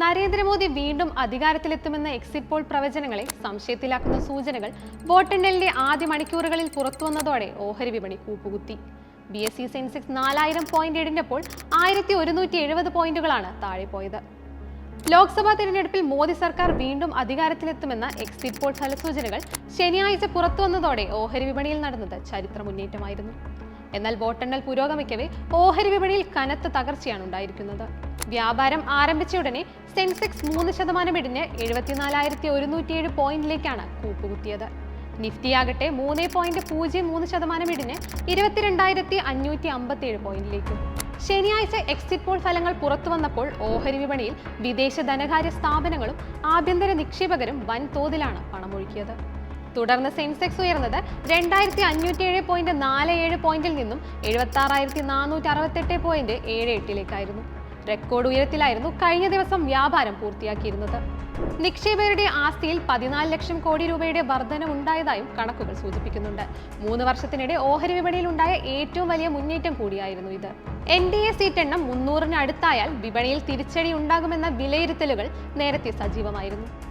നരേന്ദ്രമോദി വീണ്ടും അധികാരത്തിലെത്തുമെന്ന exit poll പ്രവചനങ്ങളെ സംശയത്തിലാക്കുന്ന സൂചനകൾ വോട്ടെണ്ണലിന്റെ ആദ്യ മണിക്കൂറുകളിൽ പുറത്തുവന്നതോടെ ഓഹരി വിപണി കൂപ്പുകുത്തി. ബി എസ് സി സെൻസെക്സ് നാലായിരം പോയിന്റ് ഇടിഞ്ഞപ്പോൾ ആയിരത്തി ഒരുന്നൂറ്റി എഴുപത് പോയിന്റുകളാണ് താഴെ പോയത്. ലോക്സഭാ തിരഞ്ഞെടുപ്പിൽ മോദി സർക്കാർ വീണ്ടും അധികാരത്തിലെത്തുമെന്ന എക്സിറ്റ് പോൾ ഫലസൂചനകൾ ശനിയാഴ്ച പുറത്തുവന്നതോടെ ഓഹരി വിപണിയിൽ നടന്നത് ചരിത്ര മുന്നേറ്റമായിരുന്നു എന്നാൽ വോട്ടെണ്ണൽ പുരോഗമിക്കവേ ഓഹരി വിപണിയിൽ കനത്ത തകർച്ചയാണ് ഉണ്ടായിരിക്കുന്നത്. വ്യാപാരം ആരംഭിച്ച ഉടനെ സെൻസെക്സ് മൂന്ന് ശതമാനം ഇടിഞ്ഞ് എഴുപത്തിനാലായിരത്തി ഒരുന്നൂറ്റിയേഴ് പോയിന്റിലേക്കാണ് കൂപ്പുകുത്തിയത്. നിഫ്റ്റിയാകട്ടെ മൂന്ന് പോയിന്റ് പൂജ്യം മൂന്ന് ശതമാനം ഇടിഞ്ഞ് ഇരുപത്തിരണ്ടായിരത്തി അഞ്ഞൂറ്റി അമ്പത്തി ഏഴ് പോയിന്റിലേക്കും. ശനിയാഴ്ച എക്സിറ്റ് പോൾ ഫലങ്ങൾ പുറത്തു വന്നപ്പോൾ ഓഹരി വിപണിയിൽ വിദേശ ധനകാര്യ സ്ഥാപനങ്ങളും ആഭ്യന്തര നിക്ഷേപകരും വൻതോതിലാണ് പണമൊഴുക്കിയത്. തുടർന്ന് സെൻസെക്സ് ഉയർന്നത് രണ്ടായിരത്തി അഞ്ഞൂറ്റി ഏഴ് പോയിന്റ് നാല് ഏഴ് പോയിന്റിൽ നിന്നും എഴുപത്തി ആറായിരത്തി നാനൂറ്റി അറുപത്തെട്ട് പോയിന്റ് ഏഴ് എട്ടിലേക്കായിരുന്നു റെക്കോർഡ് ഉയരത്തിലായിരുന്നു കഴിഞ്ഞ ദിവസം വ്യാപാരം പൂർത്തിയാക്കിയിരുന്നത്. നിക്ഷേപകരുടെ ആസ്തിയിൽ പതിനാല് ലക്ഷം കോടി രൂപയുടെ വർധന ഉണ്ടായതായും കണക്കുകൾ സൂചിപ്പിക്കുന്നുണ്ട്. മൂന്ന് വർഷത്തിനിടെ ഓഹരി വിപണിയിൽ ഉണ്ടായ ഏറ്റവും വലിയ മുന്നേറ്റം കൂടിയായിരുന്നു ഇത്. എൻ ഡി എ സീറ്റ് എണ്ണം മുന്നൂറിന് അടുത്തായാൽ വിപണിയിൽ തിരിച്ചടി ഉണ്ടാകുമെന്ന വിലയിരുത്തലുകൾ നേരത്തെ സജീവമായിരുന്നു.